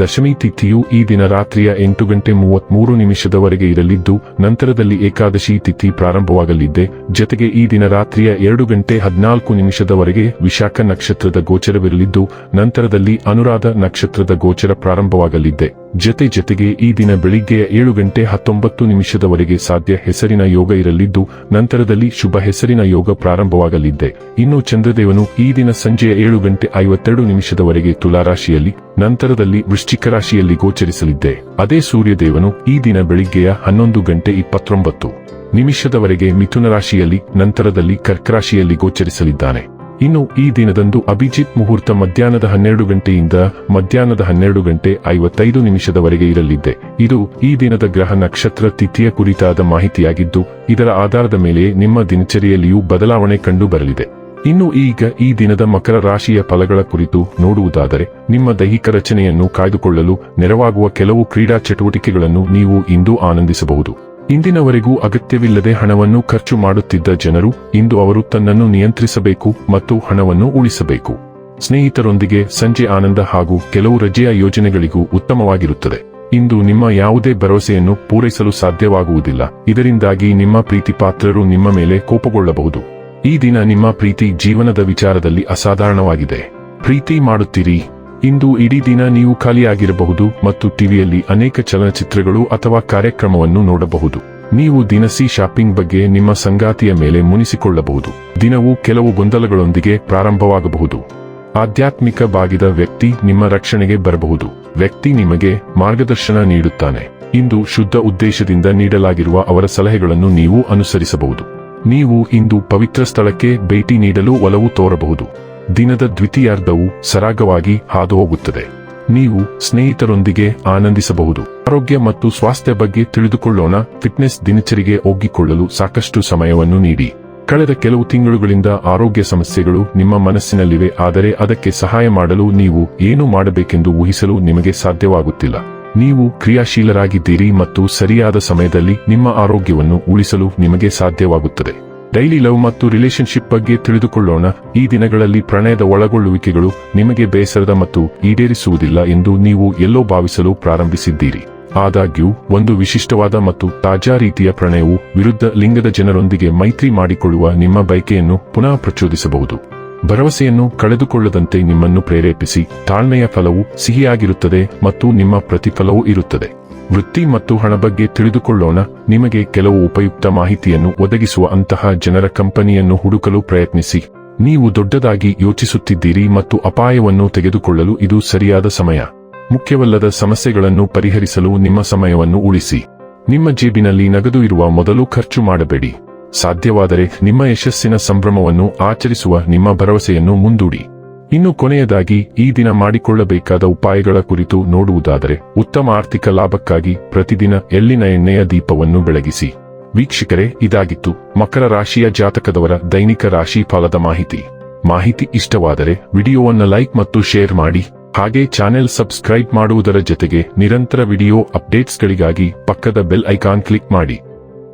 ದಶಮಿ ತಿಥಿಯು ಈ ದಿನ ರಾತ್ರಿಯ ಎಂಟು ಗಂಟೆ ಮೂವತ್ಮೂರು ನಿಮಿಷದವರೆಗೆ ಇರಲಿದ್ದು, ನಂತರದಲ್ಲಿ ಏಕಾದಶಿ ತಿಥಿ ಪ್ರಾರಂಭವಾಗಲಿದ್ದೆ ಜತೆಗೆ ಈ ದಿನ ರಾತ್ರಿಯ ಎರಡು ಗಂಟೆ ಹದಿನಾಲ್ಕು ನಿಮಿಷದವರೆಗೆ ವಿಶಾಖ ನಕ್ಷತ್ರದ ಗೋಚರವಿರಲಿದ್ದು, ನಂತರದಲ್ಲಿ ಅನುರಾಧ ನಕ್ಷತ್ರದ ಗೋಚರ ಪ್ರಾರಂಭವಾಗಲಿದೆ. ಜತೆ ಜತೆಗೆ ಈ ದಿನ ಬೆಳಿಗ್ಗೆಯ ಏಳು ಗಂಟೆ ಹತ್ತೊಂಬತ್ತು ನಿಮಿಷದವರೆಗೆ ಸಾಧ್ಯ ಹೆಸರಿನ ಯೋಗ ಇರಲಿದ್ದು, ನಂತರದಲ್ಲಿ ಶುಭ ಹೆಸರಿನ ಯೋಗ ಪ್ರಾರಂಭವಾಗಲಿದ್ದೆ ಇನ್ನು ಚಂದ್ರದೇವನು ಈ ದಿನ ಸಂಜೆಯ ಏಳು ಗಂಟೆ ಐವತ್ತೆರಡು ನಿಮಿಷದವರೆಗೆ ತುಲಾರಾಶಿಯಲ್ಲಿ ನಂತರದಲ್ಲಿ ವೃಶ್ಚಿಕ ರಾಶಿಯಲ್ಲಿ ಗೋಚರಿಸಲಿದ್ದೆ. ಅದೇ ಸೂರ್ಯದೇವನು ಈ ದಿನ ಬೆಳಿಗ್ಗೆಯ ಹನ್ನೊಂದು ಗಂಟೆ ಇಪ್ಪತ್ತೊಂಬತ್ತು ನಿಮಿಷದವರೆಗೆ ಮಿಥುನ ರಾಶಿಯಲ್ಲಿ, ನಂತರದಲ್ಲಿ ಕರ್ಕರಾಶಿಯಲ್ಲಿ ಗೋಚರಿಸಲಿದ್ದಾನೆ. ಇನ್ನು ಈ ದಿನದಂದು ಅಭಿಜಿತ್ ಮುಹೂರ್ತ ಮಧ್ಯಾಹ್ನದ ಹನ್ನೆರಡು ಗಂಟೆಯಿಂದ ಮಧ್ಯಾಹ್ನದ ಹನ್ನೆರಡು ಗಂಟೆ ಐವತ್ತೈದು ನಿಮಿಷದವರೆಗೆ ಇರಲಿದ್ದೆ. ಇದು ಈ ದಿನದ ಗ್ರಹ ನಕ್ಷತ್ರ ತಿಥಿಯ ಕುರಿತಾದ ಮಾಹಿತಿಯಾಗಿದ್ದು, ಇದರ ಆಧಾರದ ಮೇಲೆ ನಿಮ್ಮ ದಿನಚರಿಯಲ್ಲಿಯೂ ಬದಲಾವಣೆ ಕಂಡು ಬರಲಿದೆ ಇನ್ನು ಈಗ ಈ ದಿನದ ಮಕರ ರಾಶಿಯ ಫಲಗಳ ಕುರಿತು ನೋಡುವುದಾದರೆ, ನಿಮ್ಮ ದೈಹಿಕ ರಚನೆಯನ್ನು ಕಾಯ್ದುಕೊಳ್ಳಲು ನೆರವಾಗುವ ಕೆಲವು ಕ್ರೀಡಾ ಚಟುವಟಿಕೆಗಳನ್ನು ನೀವು ಇಂದು ಆನಂದಿಸಬಹುದು. ಇಂದಿನವರೆಗೂ ಅಗತ್ಯವಿಲ್ಲದೆ ಹಣವನ್ನು ಖರ್ಚು ಮಾಡುತ್ತಿದ್ದ ಜನರು ಇಂದು ಅವರು ತನ್ನನ್ನು ನಿಯಂತ್ರಿಸಬೇಕು ಮತ್ತು ಹಣವನ್ನು ಉಳಿಸಬೇಕು. ಸ್ನೇಹಿತರೊಂದಿಗೆ ಸಂಜೆ ಆನಂದ ಹಾಗೂ ಕೆಲವು ರಜೆಯ ಯೋಜನೆಗಳಿಗೂ ಉತ್ತಮವಾಗಿರುತ್ತದೆ. ಇಂದು ನಿಮ್ಮ ಯಾವುದೇ ಭರವಸೆಯನ್ನು ಪೂರೈಸಲು ಸಾಧ್ಯವಾಗುವುದಿಲ್ಲ. ಇದರಿಂದಾಗಿ ನಿಮ್ಮ ಪ್ರೀತಿಪಾತ್ರರು ನಿಮ್ಮ ಮೇಲೆ ಕೋಪಗೊಳ್ಳಬಹುದು. ಈ ದಿನ ನಿಮ್ಮ ಪ್ರೀತಿ ಜೀವನದ ವಿಚಾರದಲ್ಲಿ ಅಸಾಧಾರಣವಾಗಿದೆ. ಪ್ರೀತಿ ಮಾಡುತ್ತೀರಿ. ಇಂದು ಇಡೀ ದಿನ ನೀವು ಖಾಲಿಯಾಗಿರಬಹುದು ಮತ್ತು ಟಿವಿಯಲ್ಲಿ ಅನೇಕ ಚಲನಚಿತ್ರಗಳು ಅಥವಾ ಕಾರ್ಯಕ್ರಮವನ್ನು ನೋಡಬಹುದು. ನೀವು ದಿನಸಿ ಶಾಪಿಂಗ್ ಬಗ್ಗೆ ನಿಮ್ಮ ಸಂಗಾತಿಯ ಮೇಲೆ ಮುನಿಸಿಕೊಳ್ಳಬಹುದು. ದಿನವು ಕೆಲವು ಗೊಂದಲಗಳೊಂದಿಗೆ ಪ್ರಾರಂಭವಾಗಬಹುದು. ಆಧ್ಯಾತ್ಮಿಕ ಬಾಗಿದ ವ್ಯಕ್ತಿ ನಿಮ್ಮ ರಕ್ಷಣೆಗೆ ಬರಬಹುದು. ವ್ಯಕ್ತಿ ನಿಮಗೆ ಮಾರ್ಗದರ್ಶನ ನೀಡುತ್ತಾನೆ. ಇಂದು ಶುದ್ಧ ಉದ್ದೇಶದಿಂದ ನೀಡಲಾಗಿರುವ ಅವರ ಸಲಹೆಗಳನ್ನು ನೀವು ಅನುಸರಿಸಬಹುದು. ನೀವು ಇಂದು ಪವಿತ್ರ ಸ್ಥಳಕ್ಕೆ ಭೇಟಿ ನೀಡಲು ಒಲವು ತೋರಬಹುದು. ದಿನದ ದ್ವಿತೀಯಾರ್ಧವು ಸರಾಗವಾಗಿ ಹಾದುಹೋಗುತ್ತದೆ. ನೀವು ಸ್ನೇಹಿತರೊಂದಿಗೆ ಆನಂದಿಸಬಹುದು. ಆರೋಗ್ಯ ಮತ್ತು ಸ್ವಾಸ್ಥ್ಯ ಬಗ್ಗೆ ತಿಳಿದುಕೊಳ್ಳೋಣ. ಫಿಟ್ನೆಸ್ ದಿನಚರಿಗೆ ಒಗ್ಗಿಕೊಳ್ಳಲು ಸಾಕಷ್ಟು ಸಮಯವನ್ನು ನೀಡಿ. ಕಳೆದ ಕೆಲವು ತಿಂಗಳುಗಳಿಂದ ಆರೋಗ್ಯ ಸಮಸ್ಯೆಗಳು ನಿಮ್ಮ ಮನಸ್ಸಿನಲ್ಲಿವೆ, ಆದರೆ ಅದಕ್ಕೆ ಸಹಾಯ ಮಾಡಲು ನೀವು ಏನು ಮಾಡಬೇಕೆಂದು ಊಹಿಸಲು ನಿಮಗೆ ಸಾಧ್ಯವಾಗುತ್ತಿಲ್ಲ. ನೀವು ಕ್ರಿಯಾಶೀಲರಾಗಿದ್ದೀರಿ ಮತ್ತು ಸರಿಯಾದ ಸಮಯದಲ್ಲಿ ನಿಮ್ಮ ಆರೋಗ್ಯವನ್ನು ಉಳಿಸಲು ನಿಮಗೆ ಸಾಧ್ಯವಾಗುತ್ತದೆ. ಡೈಲಿ ಲವ್ ಮತ್ತು ರಿಲೇಶನ್ಶಿಪ್ ಬಗ್ಗೆ ತಿಳಿದುಕೊಳ್ಳೋಣ. ಈ ದಿನಗಳಲ್ಲಿ ಪ್ರಣಯದ ಒಳಗೊಳ್ಳುವಿಕೆಗಳು ನಿಮಗೆ ಬೇಸರದ ಮತ್ತು ಈಡೇರಿಸುವುದಿಲ್ಲ ಎಂದು ನೀವು ಎಲ್ಲೋ ಭಾವಿಸಲು ಪ್ರಾರಂಭಿಸಿದ್ದೀರಿ. ಆದಾಗ್ಯೂ, ಒಂದು ವಿಶಿಷ್ಟವಾದ ಮತ್ತು ತಾಜಾ ರೀತಿಯ ಪ್ರಣಯವು ವಿರುದ್ಧ ಲಿಂಗದ ಜನರೊಂದಿಗೆ ಮೈತ್ರಿ ಮಾಡಿಕೊಳ್ಳುವ ನಿಮ್ಮ ಬಯಕೆಯನ್ನು ಪುನಃ ಪ್ರಚೋದಿಸಬಹುದು. ಭರವಸೆಯನ್ನು ಕಳೆದುಕೊಳ್ಳದಂತೆ ನಿಮ್ಮನ್ನು ಪ್ರೇರೇಪಿಸಿ, ತಾಳ್ಮೆಯ ಫಲವು ಸಿಹಿಯಾಗಿರುತ್ತದೆ ಮತ್ತು ನಿಮ್ಮ ಪ್ರತಿಫಲವೂ ಇರುತ್ತದೆ. ವೃತ್ತಿ ಮತ್ತು ಹಣ ಬಗ್ಗೆ ತಿಳಿದುಕೊಳ್ಳೋಣ, ನಿಮಗೆ ಕೆಲವು ಉಪಯುಕ್ತ ಮಾಹಿತಿಯನ್ನು ಒದಗಿಸುವ ಅಂತಹ ಜನರ ಕಂಪನಿಯನ್ನು ಹುಡುಕಲು ಪ್ರಯತ್ನಿಸಿ. ನೀವು ದೊಡ್ಡದಾಗಿ ಯೋಚಿಸುತ್ತಿದ್ದೀರಿ ಮತ್ತು ಅಪಾಯವನ್ನು ತೆಗೆದುಕೊಳ್ಳಲು ಇದು ಸರಿಯಾದ ಸಮಯ. ಮುಖ್ಯವಲ್ಲದ ಸಮಸ್ಯೆಗಳನ್ನು ಪರಿಹರಿಸಲು ನಿಮ್ಮ ಸಮಯವನ್ನು ಉಳಿಸಿ. ನಿಮ್ಮ ಜೇಬಿನಲ್ಲಿ ನಗದು ಇರುವ ಮೊದಲು ಖರ್ಚು ಮಾಡಬೇಡಿ. ಸಾಧ್ಯವಾದರೆ ನಿಮ್ಮ ಯಶಸ್ಸಿನ ಸಂಭ್ರಮವನ್ನು ಆಚರಿಸುವ ನಿಮ್ಮ ಭರವಸೆಯನ್ನು ಮುಂದೂಡಿ. ಇನ್ನು ಕೊನೆಯದಾಗಿ, ಈ ದಿನ ಮಾಡಿಕೊಳ್ಳಬೇಕಾದ ಉಪಾಯಗಳ ಕುರಿತು ನೋಡುವುದಾದರೆ, ಉತ್ತಮ ಆರ್ಥಿಕ ಲಾಭಕ್ಕಾಗಿ ಪ್ರತಿದಿನ ಎಳ್ಳಿನ ಎಣ್ಣೆಯ ದೀಪವನ್ನು ಬೆಳಗಿಸಿ. ವೀಕ್ಷಕರೇ, ಇದಾಗಿತ್ತು ಮಕರ ರಾಶಿಯ ಜಾತಕದವರ ದೈನಿಕ ರಾಶಿ ಫಲದ ಮಾಹಿತಿ. ಮಾಹಿತಿ ಇಷ್ಟವಾದರೆ, ವಿಡಿಯೋವನ್ನು ಲೈಕ್ ಮತ್ತು ಶೇರ್ ಮಾಡಿ. ಹಾಗೆ ಚಾನೆಲ್ ಸಬ್ಸ್ಕ್ರೈಬ್ ಮಾಡುವುದರ ಜೊತೆಗೆ ನಿರಂತರ ವಿಡಿಯೋ ಅಪ್ಡೇಟ್ಸ್ಗಳಿಗಾಗಿ ಪಕ್ಕದ ಬೆಲ್ ಐಕಾನ್ ಕ್ಲಿಕ್ ಮಾಡಿ.